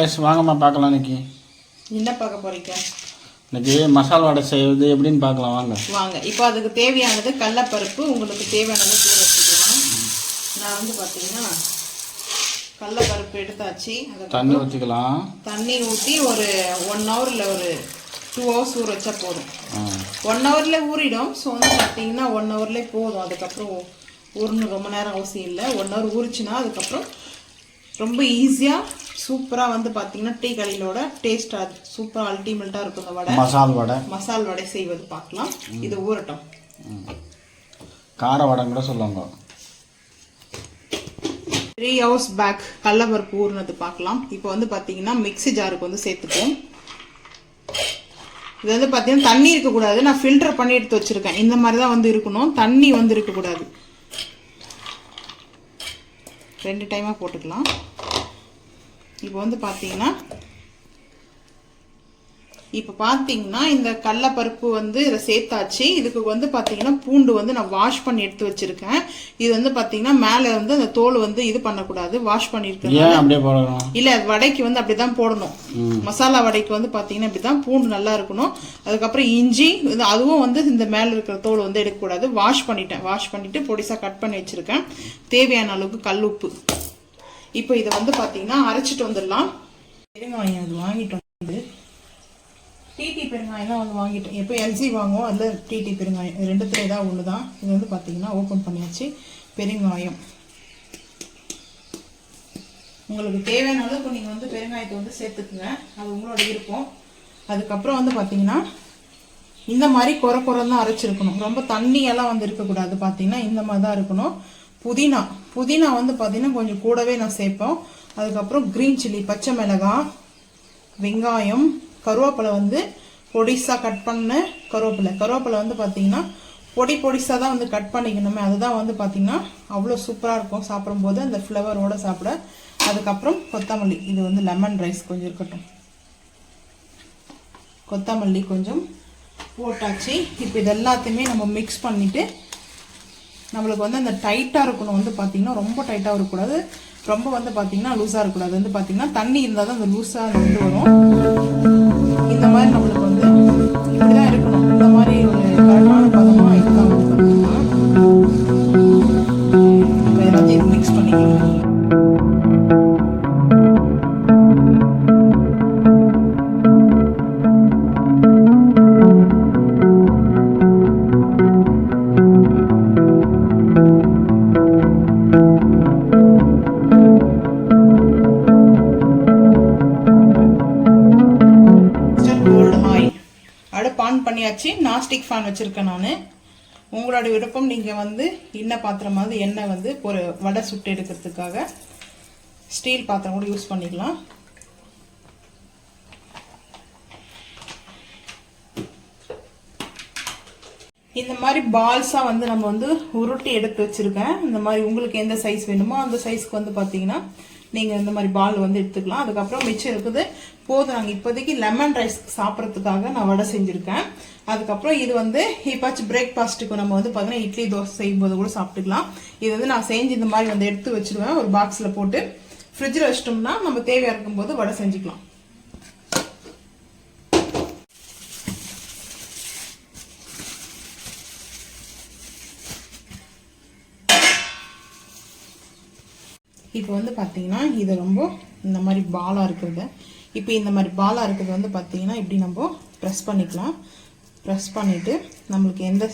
Guys வாங்கம்மா பார்க்கலாம் இன்னைக்கு. என்ன பார்க்க போறீங்க? இன்னைக்கு மசாலா வடை செய்வது எப்படின்னு பார்க்கலாம் வாங்க. வாங்க. இப்போ அதுக்கு தேவையானது கடலப்பருப்பு உங்களுக்கு தேவையானது கூட வச்சுக்கலாம். நான் வந்து பார்த்தீங்கன்னா கடலப்பருப்பு எடுத்தாச்சு. அதை தண்ணி ஊற்றிக்கலாம் தண்ணி ஊற்றி ஒரு ஒன் ஹவரில் ஒரு டூ ஹவர்ஸ் ஊற வச்சா போதும். ஒன் ஹவர்ல ஊறிடும். ஸோ வந்து பார்த்தீங்கன்னா ஒன் ஹவர்லேயே போதும். அதுக்கப்புறம் ஊறணும். ரொம்ப நேரம் அவசியம் இல்லை. ஒன் ஹவர் ஊறிச்சுன்னா அதுக்கப்புறம் ரொம்ப ஈஸியாக சூப்பராக வந்து பார்த்தீங்கன்னா டீ கடையிலோட டேஸ்ட்டாக சூப்பராக அல்டிமேட்டாக இருக்கும் இந்த வடை. மசால் வடை. மசால் வடை செய்வது பார்க்கலாம். இது ஊறட்டும். கார வடைன்னு கூட சொல்லுவாங்க. த்ரீ ஹவர்ஸ் பேக் கடலப்பருப்பு ஊறினது பார்க்கலாம். இப்போ வந்து பார்த்தீங்கன்னா மிக்ஸி ஜாருக்கு வந்து சேர்த்துப்போம். இது வந்து பார்த்தீங்கன்னா தண்ணி இருக்கக்கூடாது. நான் ஃபில்டர் பண்ணி எடுத்து வச்சிருக்கேன். இந்த மாதிரி தான் வந்து இருக்கணும். தண்ணி வந்து இருக்கக்கூடாது. ரெண்டு டைமாக போட்டுக்கலாம். இப்போ வந்து பார்த்தீங்கன்னா இப்போ பார்த்தீங்கன்னா இந்த கடலப்பருப்பு வந்து இதை சேர்த்தாச்சு. இதுக்கு வந்து பார்த்தீங்கன்னா பூண்டு வந்து நான் வாஷ் பண்ணி எடுத்து வச்சிருக்கேன். இது வந்து பார்த்தீங்கன்னா மேலே வந்து அந்த தோல் வந்து இது பண்ணக்கூடாது. வாஷ் பண்ணியிருக்கேன் இல்ல வடைக்கு வந்து அப்படிதான் போடணும். மசாலா வடைக்கு வந்து பாத்தீங்கன்னா இப்படிதான் பூண்டு நல்லா இருக்கணும். அதுக்கப்புறம் இஞ்சி இது அதுவும் வந்து இந்த மேல இருக்கிற தோல் வந்து எடுக்கக்கூடாது. வாஷ் பண்ணிட்டேன். வாஷ் பண்ணிட்டு பொடிசா கட் பண்ணி வச்சிருக்கேன். தேவையான அளவுக்கு கல் உப்பு. இப்போ இதை வந்து பார்த்தீங்கன்னா அரைச்சிட்டு வந்துடலாம். பெருங்காயம் அது வாங்கிட்டு வந்து டிடி பெருங்காயம் தான் வந்து வாங்கிட்டோம் எப்போ எல்ஜி வாங்குவோம் அதில் டிடி பெருங்காயம் ரெண்டுத்துல ஏதாவது ஒன்று தான் இது வந்து பார்த்தீங்கன்னா ஓப்பன் பண்ணியாச்சு. பெருங்காயம். உங்களுக்கு தேவையான அளவுக்கு நீங்கள் வந்து பெருங்காயத்தை வந்து சேர்த்துக்குங்க. அது உங்களோட விருப்பம். அதுக்கப்புறம் வந்து பார்த்தீங்கன்னா இந்த மாதிரி குறை குறை தான் அரைச்சிருக்கணும். ரொம்ப தண்ணியெல்லாம் வந்து இருக்கக்கூடாது. பார்த்தீங்கன்னா இந்த மாதிரி தான் இருக்கணும். புதினா. புதினா வந்து பார்த்தீங்கன்னா கொஞ்சம் கூடவே நான் சேர்ப்போம் அதுக்கப்புறம் க்ரீன் சில்லி பச்சை மிளகாய் வெங்காயம் கருவேப்பிலை வந்து பொடிசாக கட் பண்ண கருவேப்பிலை. கருவேப்பிலை வந்து பார்த்தீங்கன்னா பொடி பொடிசாக தான் வந்து கட் பண்ணிக்கணுமே. அதுதான் வந்து பார்த்தீங்கன்னா அவ்வளோ சூப்பராக இருக்கும். சாப்பிடும்போது அந்த ஃப்ளவரோடு சாப்பிட. அதுக்கப்புறம் கொத்தமல்லி. இது வந்து லெமன் ரைஸ் கொஞ்சம் இருக்கட்டும். கொத்தமல்லி கொஞ்சம் போட்டாச்சு. இப்போ இது எல்லாத்தையுமே நம்ம மிக்ஸ் பண்ணிவிட்டு நம்மளுக்கு வந்து அந்த டைட்டாக இருக்கணும் வந்து பார்த்தீங்கன்னா ரொம்ப டைட்டாக இருக்கக்கூடாது ரொம்ப வந்து பார்த்தீங்கன்னா லூஸாக இருக்கக்கூடாது. வந்து பார்த்தீங்கன்னா தண்ணி இருந்தால் தான் அந்த லூஸாக வந்து வரும். இந்த மாதிரி நம்மளுக்கு வந்து இப்படி தான் இருக்கணும். இந்த மாதிரி ஒரு கரெக்டான பதமாக ஆன் நாஸ்டிக் ஃபேன் வச்சுருக்கேன் நான். உங்களோட விருப்பம் நீங்கள் வந்து எண்ணெய் பாத்திரம் எண்ணெய் வந்து ஒரு வடை சுட்டு எடுக்கிறதுக்காக ஸ்டீல் பாத்திரம் கூட யூஸ் பண்ணிக்கலாம். இந்த மாதிரி பால்ஸாக வந்து நம்ம வந்து உருட்டி எடுத்து வச்சுருக்கேன். இந்த மாதிரி உங்களுக்கு எந்த சைஸ் வேணுமோ அந்த சைஸ்க்கு வந்து பார்த்தீங்கன்னா நீங்கள் இந்த மாதிரி பால் வந்து எடுத்துக்கலாம். அதுக்கப்புறம் மிச்சம் இருக்குது போதும். நாங்கள் இப்போதைக்கு லெமன் ரைஸ் சாப்பிட்றதுக்காக நான் வடை செஞ்சுருக்கேன். அதுக்கப்புறம் இது வந்து இப்பாச்சும் பிரேக்ஃபாஸ்ட்டுக்கு நம்ம வந்து பார்த்தீங்கன்னா இட்லி தோசை செய்யும்போது கூட சாப்பிட்டுக்கலாம். இது வந்து நான் செஞ்சு இந்த மாதிரி வந்து எடுத்து வச்சிருவேன். ஒரு பாக்ஸில் போட்டு ஃப்ரிட்ஜில் வச்சிட்டோம்னா நம்ம தேவையாக இருக்கும்போது வடை செஞ்சுக்கலாம். இப்போ வந்து பார்த்தீங்கன்னா இது ரொம்ப இந்த மாதிரி பாலாக இருக்கிறது. இப்போ இந்த மாதிரி பாலாக இருக்கிறது வந்து பார்த்தீங்கன்னா இப்படி நம்ம ப்ரெஸ் பண்ணிக்கலாம். ப்ரெஸ் பண்ணிவிட்டு நம்மளுக்கு எந்த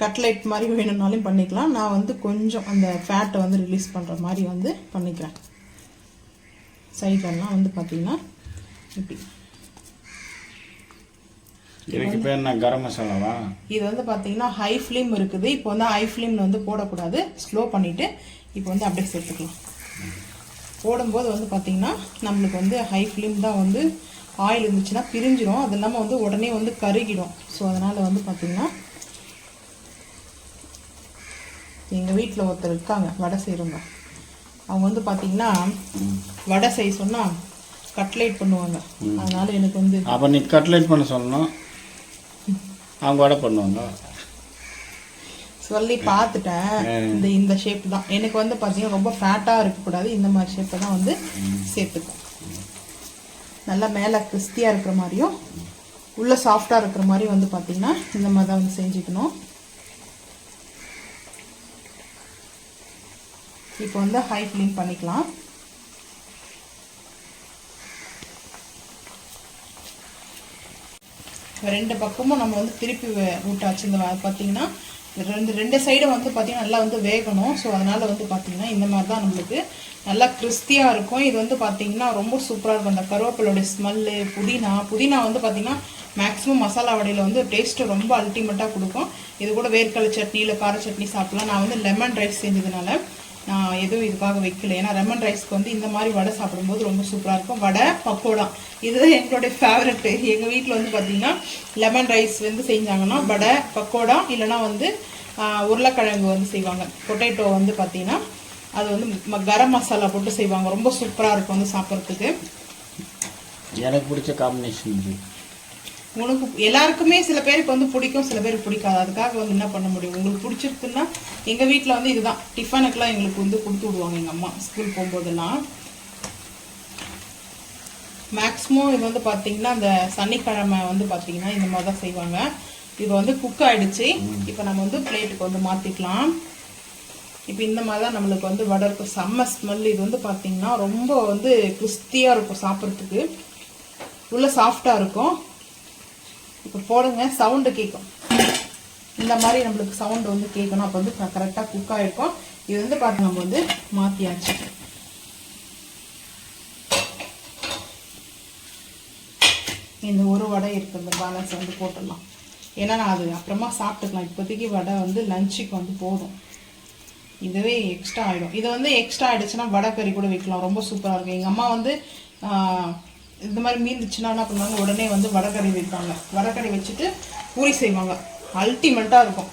கட்லெட் மாதிரி வேணும்னாலும் பண்ணிக்கலாம். நான் வந்து கொஞ்சம் அந்த ஃபேட்டை வந்து ரிலீஸ் பண்ணுற மாதிரி வந்து பண்ணிக்கிறேன். சைட்லலாம் வந்து பார்த்தீங்கன்னா இப்படி. இதுக்கு பேர் என்ன? கரம் மசாலாவா? இது வந்து பார்த்தீங்கன்னா ஹை ஃப்ளேம் இருக்குது. இப்போ வந்து ஹை ஃப்ளேமில் வந்து போடக்கூடாது. ஸ்லோ பண்ணிவிட்டு இப்போ வந்து அப்படியே சேர்த்துக்கலாம் போடும்போது வந்து பார்த்தீங்கன்னா நம்மளுக்கு வந்து ஹை ஃப்ளேம் தான் வந்து ஆயில் இருந்துச்சுன்னா பிரிஞ்சிடும் அது இல்லாமல் வந்து உடனே வந்து கருகிடும். ஸோ அதனால் வந்து பார்த்தீங்கன்னா எங்கள் வீட்டில் ஒருத்தர் இருக்காங்க. வடை செய்கிறவங்க அவங்க வந்து பார்த்தீங்கன்னா வடை செய்ய சொன்னால் கட்லைட் பண்ணுவாங்க. அதனால எனக்கு வந்து அப்போ நீ கட்லெட் பண்ண சொல்லணும். அவங்க வடை பண்ணுவாங்க. சொல்லி பார்த்துட்டேன். இந்த இந்த ஷேப் தான். எனக்கு வந்து பார்த்தீங்கன்னா ரொம்ப ஃபேட்டாக இருக்கக்கூடாது. இந்த மாதிரி ஷேப்பை தான் வந்து சேர்த்துக்கும் நல்லா மேலே கிறிஸ்தியாக இருக்கிற மாதிரியும் உள்ள சாஃப்டாக இருக்கிற மாதிரி வந்து பார்த்தீங்கன்னா இந்த மாதிரி தான் வந்து செஞ்சுக்கணும். இப்போ வந்து ஹை ஃப்ளேம் பண்ணிக்கலாம். ரெண்டு பக்கமும் நம்ம வந்து திருப்பி விட்டாச்சு இந்த பார்த்தீங்கன்னா ரெண்டு ரெண்டு சைடும் வந்து பார்த்திங்கன்னா நல்லா வந்து வேகணும். ஸோ அதனால் வந்து பார்த்திங்கன்னா இந்த மாதிரி தான் நம்மளுக்கு நல்லா கிறிஸ்தியாக இருக்கும். இது வந்து பார்த்தீங்கன்னா ரொம்ப சூப்பராக இருக்கும். அந்த கருவேப்பிலோட ஸ்மெல்லு புதினா புதினா வந்து பார்த்திங்கன்னா மேக்ஸிமம் மசாலா வடையில் வந்து டேஸ்ட்டு ரொம்ப அல்டிமேட்டாக கொடுக்கும். இது கூட வேர்க்கடலை சட்னி இல்லை கார சட்னி சாப்பிட்லாம். நான் வந்து லெமன் ரைஸ் செஞ்சதுனால நான் எதுவும் இதுக்காக வைக்கல. ஏன்னா லெமன் ரைஸ்க்கு வந்து இந்த மாதிரி வடை சாப்பிடும்போது ரொம்ப சூப்பராக இருக்கும். வடை பக்கோடா. இதுதான் எங்களுடைய ஃபேவரெட்டு எங்கள் வீட்டில் வந்து பார்த்தீங்கன்னா லெமன் ரைஸ் வந்து செஞ்சாங்கன்னா வடை பக்கோடா இல்லைன்னா வந்து உருளைக்கிழங்கு வந்து செய்வாங்க. பொட்டேட்டோ வந்து பார்த்தீங்கன்னா அது வந்து கரம் மசாலா போட்டு செய்வாங்க. ரொம்ப சூப்பராக இருக்கும் வந்து சாப்பிட்றதுக்கு. எனக்கு பிடிச்ச காம்பினேஷன் இது. உனக்கு எல்லாருக்குமே சில பேருக்கு வந்து பிடிக்கும் சில பேருக்கு பிடிக்காது. அதுக்காக வந்து என்ன பண்ண முடியும்? உங்களுக்கு பிடிச்சிருக்குன்னா எங்கள் வீட்டில் வந்து இதுதான். டிஃபனுக்கெல்லாம் எங்களுக்கு வந்து கொடுத்து விடுவாங்க எங்கள் அம்மா. ஸ்கூல் போகும்போதெல்லாம். மேக்ஸிமம் இது வந்து பார்த்தீங்கன்னா இந்த சனிக்கிழமை வந்து பார்த்தீங்கன்னா இந்த மாதிரி தான் செய்வாங்க. இது வந்து குக் ஆயிடுச்சு. இப்போ நம்ம வந்து பிளேட்டுக்கு வந்து மாற்றிக்கலாம் இப்போ இந்த மாதிரி தான் நம்மளுக்கு வந்து வடை இருக்கும் செம்ம ஸ்மெல் இது வந்து பார்த்தீங்கன்னா ரொம்ப வந்து கிறிஸ்தியாக இருக்கும் சாப்பிட்றதுக்கு. உள்ள சாஃப்டாக இருக்கும். இப்போ போடுங்க. சவுண்டு கேட்கும் இந்த மாதிரி நம்மளுக்கு சவுண்டு வந்து கேட்கணும் அப்போ வந்து கரெக்டாக குக் ஆகிருக்கும் இது வந்து பார்த்து நம்ம வந்து மாற்றியாச்சு இந்த ஒரு வடை இருக்கு இந்த பேலன்ஸ் வந்து போட்டுடலாம். ஏன்னா நான் அது அப்புறமா சாப்பிட்டுக்கலாம். இப்போதைக்கு வடை வந்து லஞ்சுக்கு வந்து போதும். இதுவே எக்ஸ்ட்ரா ஆகிடும் இது வந்து எக்ஸ்ட்ரா ஆகிடுச்சுன்னா வடை கறி கூட வைக்கலாம் ரொம்ப சூப்பராக இருக்கும். எங்கள் அம்மா வந்து இந்த மாதிரி மீந்துச்சுன்னா என்ன பண்ணுவாங்க? உடனே வந்து வடைக்கறி வைப்பாங்க கறி வச்சுட்டு பூரி செய்வாங்க. அல்டிமேட்டாக இருக்கும்.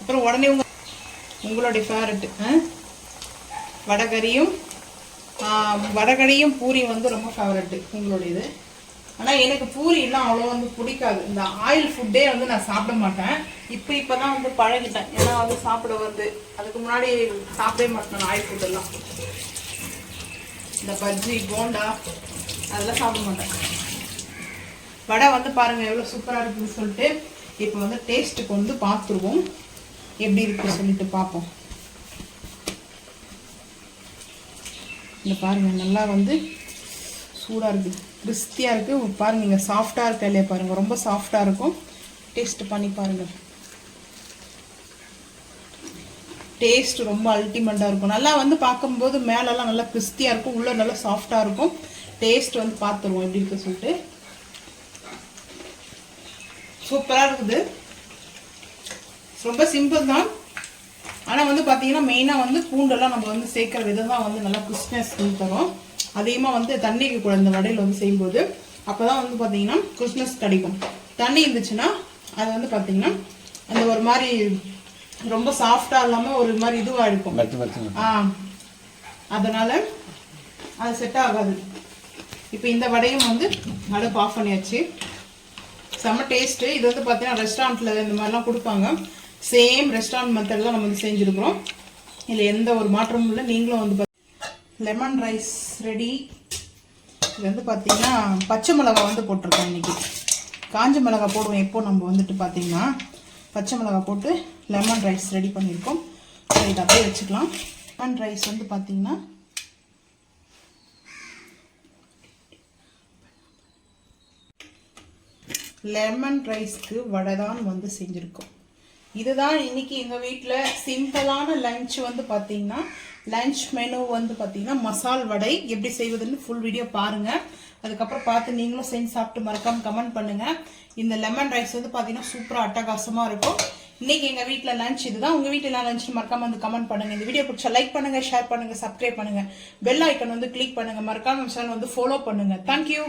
அப்புறம் உடனே உங்க உங்களுடைய ஃபேவரெட்டு வடகறியும் வடகறியும் பூரி வந்து ரொம்ப ஃபேவரெட்டு உங்களுடையது. ஆனால் எனக்கு பூரிலாம் அவ்வளோ வந்து பிடிக்காது. இந்த ஆயில் ஃபுட்டே வந்து நான் சாப்பிட மாட்டேன். இப்போ இப்போ தான் வந்து பழகிட்டேன். ஏன்னா வந்து சாப்பிட வந்து அதுக்கு முன்னாடி சாப்பிடவே மாட்டேன் ஆயில் ஃபுட்டெல்லாம் இந்த பஜ்ஜி போண்டா அதெல்லாம் சாப்பிட மாட்டேன். வடை வந்து பாருங்கள் எவ்வளோ சூப்பராக இருக்குன்னு சொல்லிட்டு இப்போ வந்து டேஸ்ட்டுக்கு வந்து பார்த்துருவோம் எப்படி இருக்குன்னு சொல்லிட்டு பார்ப்போம் இந்த பாருங்கள் நல்லா வந்து சூடாக இருக்குது. கிறிஸ்தியாக இருக்குது பாருங்க நீங்கள் சாஃப்டாக இருக்க இல்லையா பாருங்கள் ரொம்ப சாஃப்டாக இருக்கும். டேஸ்ட் பண்ணி பாருங்கள் டேஸ்ட் ரொம்ப அல்டிமேட்டாக இருக்கும். நல்லா வந்து பார்க்கும்போது மேலெல்லாம் நல்லா கிறிஸ்தியாக இருக்கும். உள்ளே நல்லா சாஃப்டாக இருக்கும். டேஸ்ட் வந்து பார்த்துருவோம். எப்படி இருக்கு சொல்லிட்டு. சூப்பராக இருக்குது. ரொம்ப சிம்பிள் தான். ஆனால் வந்து பார்த்தீங்கன்னா மெயினாக வந்து பூண்டெல்லாம் நம்ம வந்து சேர்க்குற விதம் தான் வந்து நல்லா கிறிஸ்மஸ் தரும். அதிகமாக வந்து தண்ணி கூட இந்த வடையில் வந்து செய்யும்போது அப்போ தான் வந்து பார்த்தீங்கன்னா கிறிஸ்மஸ் கிடைக்கும். தண்ணி இருந்துச்சுன்னா அது வந்து பார்த்தீங்கன்னா அந்த ஒரு மாதிரி ரொம்ப சாஃப்டாக இல்லாமல் ஒரு மாதிரி இதுவாக இருக்கும். ஆ. அதனால அது செட் ஆகாது. இப்போ இந்த வடையும் வந்து அடுப்பு ஆஃப் பண்ணியாச்சு. செம்ம டேஸ்ட்டு இது வந்து பார்த்தீங்கன்னா ரெஸ்டாரண்ட்டில் இந்த மாதிரிலாம் கொடுப்பாங்க. சேம் ரெஸ்டாரண்ட் மெத்தடில் நம்ம வந்து செஞ்சுருக்குறோம். இதில் எந்த ஒரு மாற்றமும் இல்லை. நீங்களும் வந்து லெமன் ரைஸ் ரெடி இது வந்து பார்த்தீங்கன்னா பச்சை மிளகா வந்து போட்டிருக்கோம் இன்னைக்கு. காஞ்ச மிளகாய் போடுவோம். எப்போ நம்ம வந்துட்டு பார்த்தீங்கன்னா பச்சை மிளகாய் போட்டு லெமன் ரைஸ் ரெடி பண்ணியிருக்கோம். ஸோ இதை அப்படியே வச்சுக்கலாம். லெமன் ரைஸ் வந்து பார்த்தீங்கன்னா லெமன் ரைஸ்க்கு வடை தான் வந்து செஞ்சுருக்கோம். இதுதான் இன்னைக்கு எங்கள் வீட்டில் சிம்பிளான லஞ்ச் வந்து பார்த்திங்கன்னா லன்ச் மெனு வந்து பார்த்தீங்கன்னா மசால் வடை. எப்படி செய்வதுன்னு ஃபுல் வீடியோ பாருங்கள் அதுக்கப்புறம் பார்த்து நீங்களும் செஞ்சு சாப்பிட்டு மறக்காமல் கமெண்ட் பண்ணுங்கள் இந்த லெமன் ரைஸ் வந்து பார்த்தீங்கன்னா சூப்பராக அட்டகாசமாக இருக்கும். இன்றைக்கி எங்கள் வீட்டில் லஞ்ச் இதுதான். உங்கள் வீட்டில் எல்லாம் லஞ்ச் மறக்காமல் வந்து கமெண்ட் பண்ணுங்கள் இந்த வீடியோ பிடிச்சா லைக் பண்ணுங்கள் ஷேர் பண்ணுங்கள் சப்ஸ்கிரைப் பண்ணுங்கள் பெல் ஐக்கன் வந்து கிளிக் பண்ணுங்கள் மறக்காமல் சேனல் வந்து ஃபாலோ பண்ணுங்கள் தேங்க்யூ